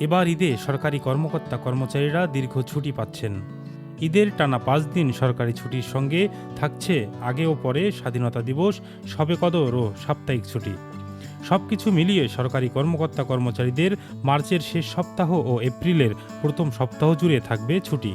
এবার ঈদে সরকারি কর্মকর্তা কর্মচারীরা দীর্ঘ ছুটি পাচ্ছেন। ঈদের টানা পাঁচ দিন সরকারি ছুটির সঙ্গে থাকছে আগে ও পরে স্বাধীনতা দিবস, সবে কদর ও সাপ্তাহিক ছুটি। সব কিছু মিলিয়ে সরকারি কর্মকর্তা কর্মচারীদের মার্চের শেষ সপ্তাহ ও এপ্রিলের প্রথম সপ্তাহ জুড়ে থাকবে ছুটি।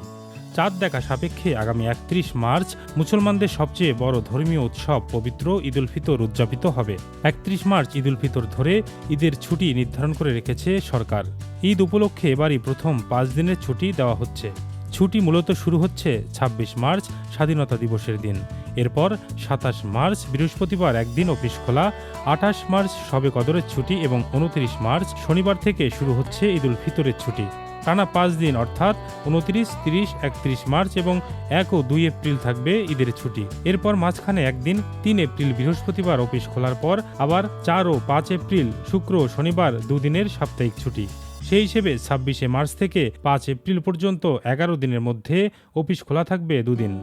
চাঁদ দেখা সাপেক্ষে আগামী একত্রিশ মার্চ মুসলমানদের সবচেয়ে বড় ধর্মীয় উৎসব পবিত্র ঈদ উল ফিতর উদযাপিত হবে। একত্রিশ মার্চ ঈদ উল ফিতর ধরে ঈদের ছুটি নির্ধারণ করে রেখেছে সরকার। ঈদ উপলক্ষে এবারই প্রথম পাঁচ দিনের ছুটি দেওয়া হচ্ছে। ছুটি মূলত শুরু হচ্ছে ২৬ মার্চ স্বাধীনতা দিবসের দিন। এরপর সাতাশ মার্চ, বৃহস্পতিবার একদিন অফিস খোলা। আঠাশ মার্চ সবে কদরের ছুটি এবং উনত্রিশ মার্চ শনিবার থেকে শুরু হচ্ছে ঈদ উল ফিতরের ছুটি। টানা পাঁচ দিন, অর্থাৎ উনত্রিশ, তিরিশ, একত্রিশ মার্চ এবং এক ও দুই এপ্রিল থাকবে ঈদের ছুটি। এরপর মাঝখানে একদিন, তিন এপ্রিল বৃহস্পতিবার অফিস খোলার পর আবার চার ও পাঁচ এপ্রিল, শুক্র ও শনিবার দুদিনের সাপ্তাহিক ছুটি। সেই হিসেবে ছাব্বিশে মার্চ থেকে পাঁচ এপ্রিল পর্যন্ত এগারো দিনের মধ্যে অফিস খোলা থাকবে দুদিন।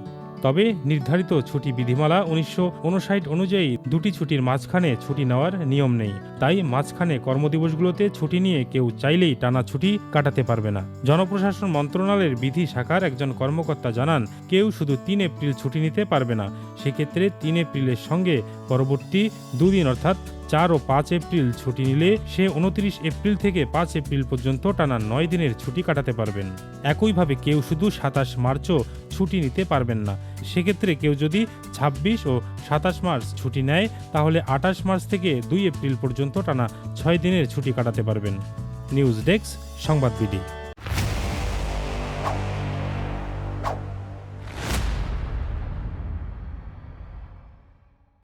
তবে নির্ধারিত ছুটি বিধিমালা উনিশশো উনষাট অনুযায়ী দুটি ছুটির মাঝখানে ছুটি নেওয়ার নিয়ম নেই। তাই মাঝখানে কর্মদিবসগুলোতে ছুটি নিয়ে কেউ চাইলেই টানা ছুটি কাটাতে পারবে না। জনপ্রশাসন মন্ত্রণালয়ের বিধি শাখার একজন কর্মকর্তা জানান, কেউ শুধু তিন এপ্রিল ছুটি নিতে পারবে না। সেক্ষেত্রে তিন এপ্রিলের সঙ্গে পরবর্তী দুদিন অর্থাৎ চার ও পাঁচ এপ্রিল ছুটি নিলে সে উনত্রিশ এপ্রিল থেকে পাঁচ এপ্রিল পর্যন্ত টানা নয় দিনের ছুটি কাটাতে পারবেন। একইভাবে কেউ শুধু সাতাশ মার্চও ছুটি নিতে পারবেন না। সেক্ষেত্রে কেউ যদি ছাব্বিশ ও সাতাশ মার্চ ছুটি নেয়, তাহলে আঠাশ মার্চ থেকে দুই এপ্রিল পর্যন্ত টানা ছয় দিনের ছুটি কাটাতে পারবেন। News desk, Sangbad BD.